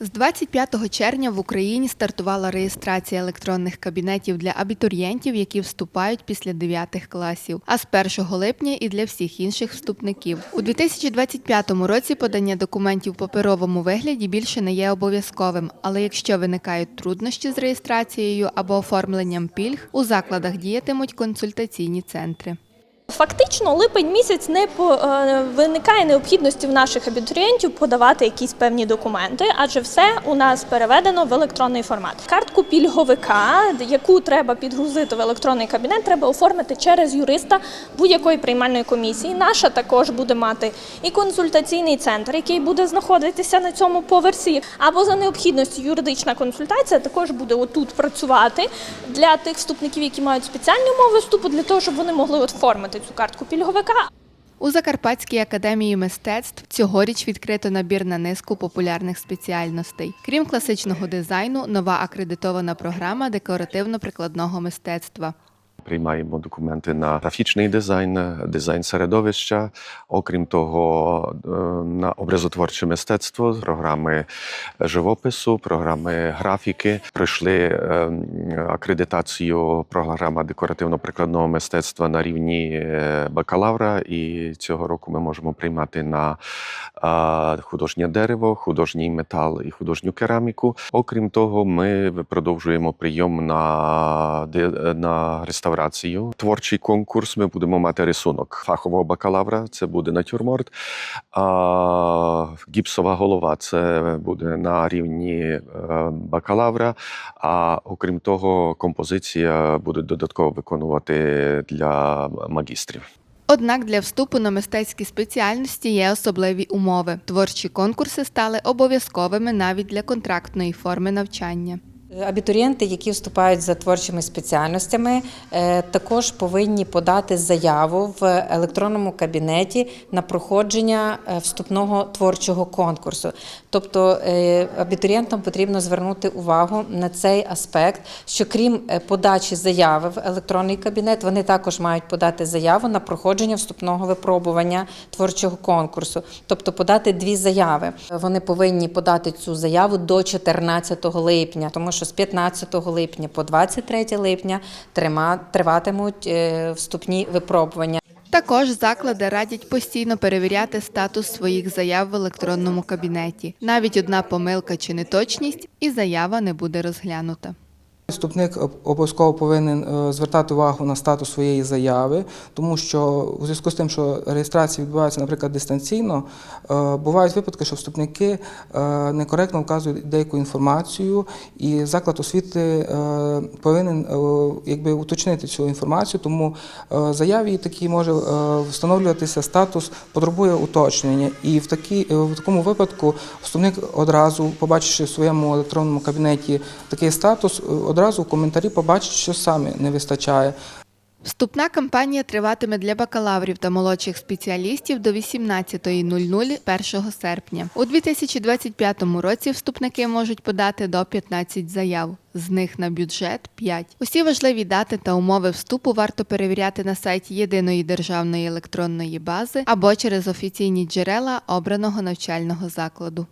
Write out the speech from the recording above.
З 25 червня в Україні стартувала реєстрація електронних кабінетів для абітурієнтів, які вступають після 9 класів, а з 1 липня і для всіх інших вступників. У 2025 році подання документів в паперовому вигляді більше не є обов'язковим, але якщо виникають труднощі з реєстрацією або оформленням пільг, у закладах діятимуть консультаційні центри. Фактично, липень місяць не по, е, виникає необхідності в наших абітурієнтів подавати якісь певні документи, адже все у нас переведено в електронний формат. Картку пільговика, яку треба підгрузити в електронний кабінет, треба оформити через юриста будь-якої приймальної комісії. Наша також буде мати і консультаційний центр, який буде знаходитися на цьому поверсі, або за необхідності юридична консультація також буде отут працювати для тих вступників, які мають спеціальні умови вступу, для того, щоб вони могли оформити цю картку пільговика. У Закарпатській академії мистецтв цьогоріч відкрито набір на низку популярних спеціальностей. Крім класичного дизайну, нова акредитована програма декоративно-прикладного мистецтва. Приймаємо документи на графічний дизайн, дизайн середовища. Окрім того, е, на образотворче мистецтво, програми живопису, програми графіки. Пройшли е, акредитацію програма декоративно-прикладного мистецтва на рівні е, бакалавра. І цього року ми можемо приймати на художнє дерево, художній метал і художню кераміку. Окрім того, ми продовжуємо прийом на, на реставрацію. Творчий конкурс. Ми будемо мати рисунок фахового бакалавра. Це буде натюрморт. А гіпсова голова це буде на рівні е, бакалавра. А окрім того, композиція буде додатково виконувати для магістрів. Однак для вступу на мистецькі спеціальності є особливі умови. Творчі конкурси стали обов'язковими навіть для контрактної форми навчання. Абітурієнти, які вступають за творчими спеціальностями, е, також повинні подати заяву в електронному кабінеті на проходження е, вступного творчого конкурсу. Тобто е, абітурієнтам потрібно звернути увагу на цей аспект, що крім е, подачі заяви в електронний кабінет, вони також мають подати заяву на проходження вступного випробування творчого конкурсу, тобто подати дві заяви. Вони повинні подати цю заяву до 14 липня, тому що з 15 липня по 23 липня триватимуть е, вступні випробування. Також заклади радять постійно перевіряти статус своїх заяв в електронному кабінеті. Навіть одна помилка чи неточність, і заява не буде розглянута. Вступник обов'язково повинен е, звертати увагу на статус своєї заяви, тому що у зв'язку з тим, що реєстрація відбувається, наприклад, дистанційно, е, бувають випадки, що вступники е, некоректно вказують деяку інформацію, і заклад освіти повинен якби уточнити цю інформацію, тому заяві такі може встановлюватися статус потребує уточнення. І в, такі, в такому випадку вступник одразу, побачивши в своєму електронному кабінеті такий статус, одразу в коментарі побачить, що саме не вистачає. Вступна кампанія триватиме для бакалаврів та молодших спеціалістів до 18.00 1 серпня. У 2025 році вступники можуть подати до 15 заяв. З них на бюджет 5. Усі важливі дати та умови вступу варто перевіряти на сайті єдиної державної електронної бази або через офіційні джерела обраного навчального закладу.